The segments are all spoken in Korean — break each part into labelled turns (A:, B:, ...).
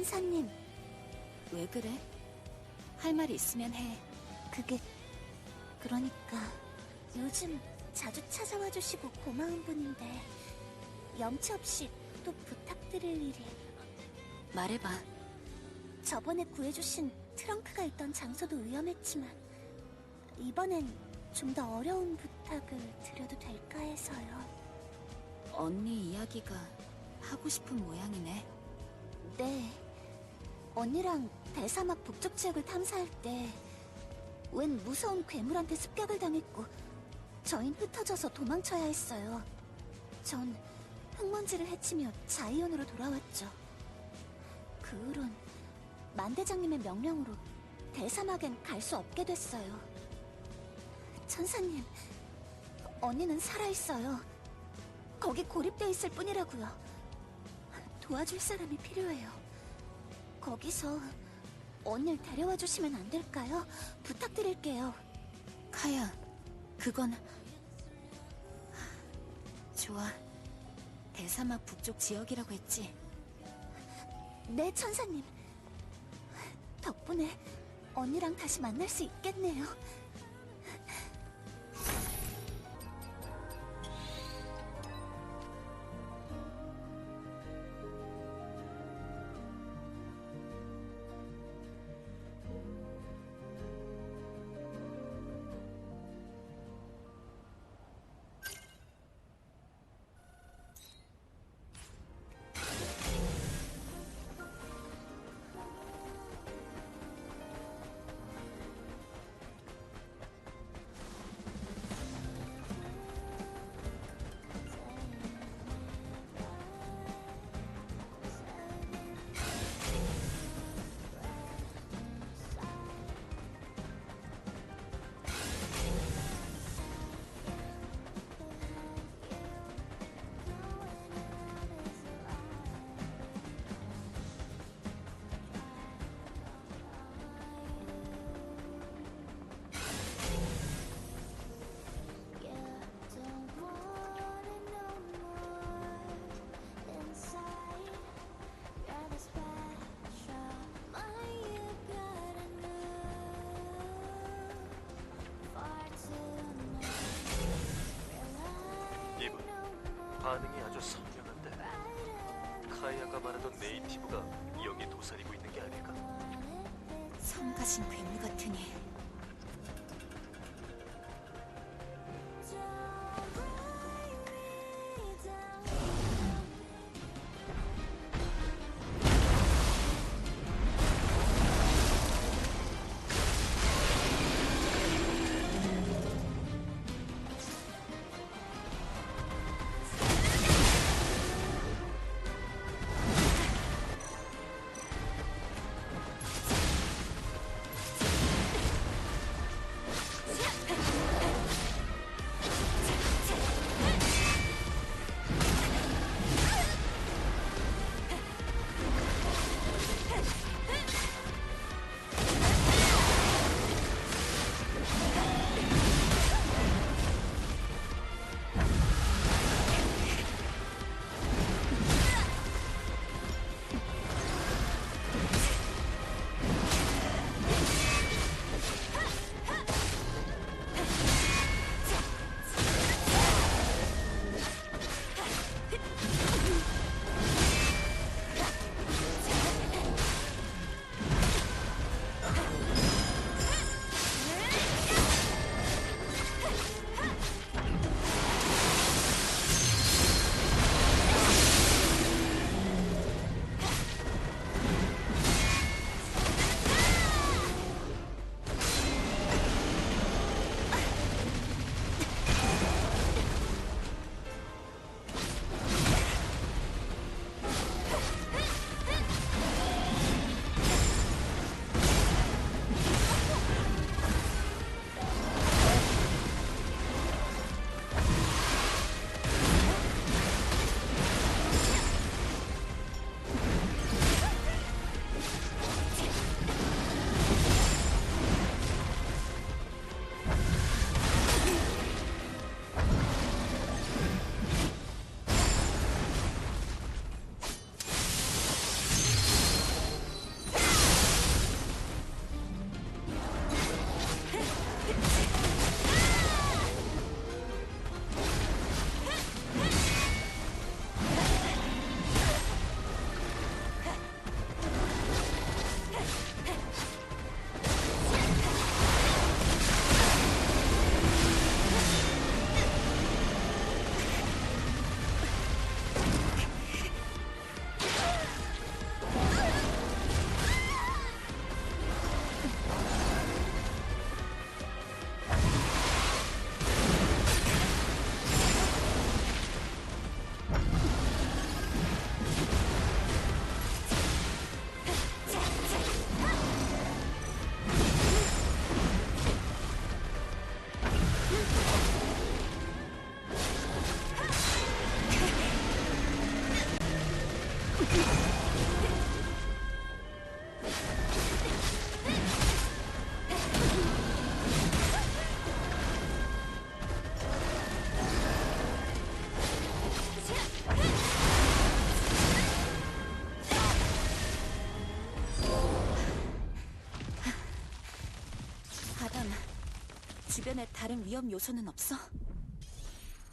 A: 천사님,
B: 왜 그래? 할 말이 있으면 해.
A: 그게 그러니까 요즘 자주 찾아와 주시고 고마운 분인데 염치 없이 또 부탁드릴 일이
B: 말해봐.
A: 저번에 구해주신 트렁크가 있던 장소도 위험했지만 이번엔 좀 더 어려운 부탁을 드려도 될까 해서요.
B: 언니 이야기가 하고 싶은 모양이네.
A: 네. 언니랑 대사막 북쪽 지역을 탐사할 때 웬 무서운 괴물한테 습격을 당했고 저흰 흩어져서 도망쳐야 했어요. 전 흙먼지를 헤치며 자이온으로 돌아왔죠. 그 후론 만대장님의 명령으로 대사막엔 갈 수 없게 됐어요. 천사님, 언니는 살아있어요. 거기 고립돼 있을 뿐이라고요. 도와줄 사람이 필요해요. 거기서 언니를 데려와 주시면 안 될까요? 부탁드릴게요.
B: 카야, 그건 좋아. 대사막 북쪽 지역이라고 했지.
A: 네, 천사님. 덕분에 언니랑 다시 만날 수 있겠네요.
C: 네이티브가 여기 도사리고 있는 게 아닐까?
B: 성가신 괴물 같으니. 주변에 다른 위험 요소는 없어?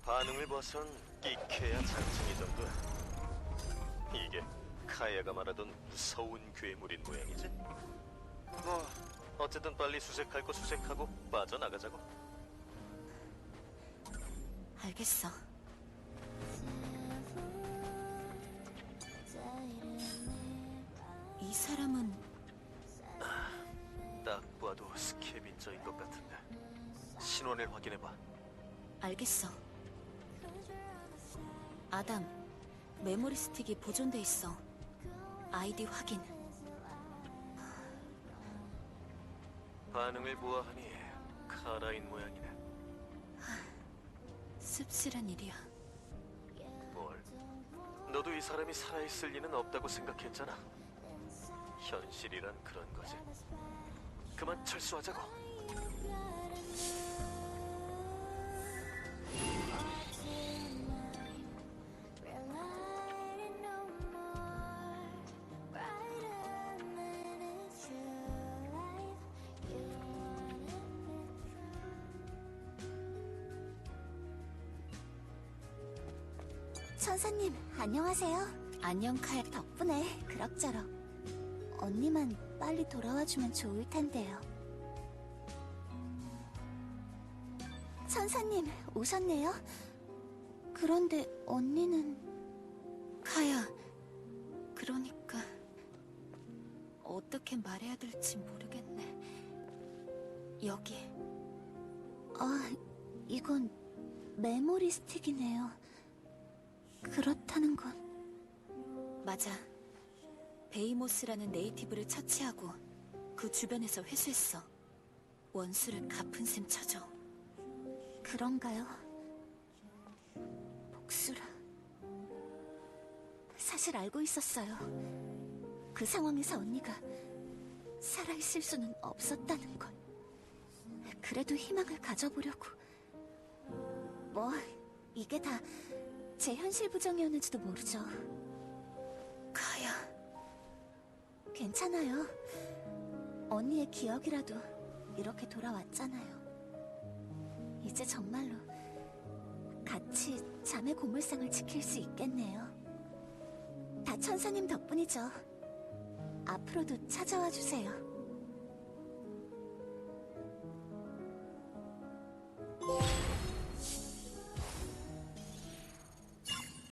C: 반응을 봐선 끼케야 정도야. 이게 카야가 말하던 무서운 괴물인 모양이지. 뭐 어쨌든 빨리 수색할 거 수색하고 빠져나가자고.
B: 알겠어. 이 사람은
C: 딱 봐도 스캐빈저인 것 같은데. 신원을 확인해봐.
B: 알겠어. 아담, 메모리 스틱이 보존돼 있어. 아이디 확인.
C: 반응을 보아하니 카라인 모양이네.
B: 씁쓸한 일이야.
C: 뭘? 너도 이 사람이 살아있을 리는 없다고 생각했잖아. 현실이란 그런 거지. 그만 철수하자고.
A: 천사님, 안녕하세요.
B: 안녕, 칼.
A: 덕분에 그럭저럭. 언니만 빨리 돌아와주면 좋을 텐데요. 천사님, 오셨네요? 그런데 언니는...
B: 카야. 그러니까 어떻게 말해야 될지 모르겠네. 여기
A: 아, 이건 메모리 스틱이네요. 그렇다는 건...
B: 맞아. 베이모스라는 네이티브를 처치하고 그 주변에서 회수했어. 원수를 갚은 셈 쳐줘.
A: 그런가요? 복수라. 사실 알고 있었어요. 그 상황에서 언니가 살아있을 수는 없었다는 걸. 그래도 희망을 가져보려고. 뭐, 이게 다 제 현실 부정이었는지도 모르죠.
B: 카야.
A: 괜찮아요. 언니의 기억이라도 이렇게 돌아왔잖아요. 이제 정말로 같이 자매 고물상을 지킬 수 있겠네요. 다 천사님 덕분이죠. 앞으로도 찾아와 주세요.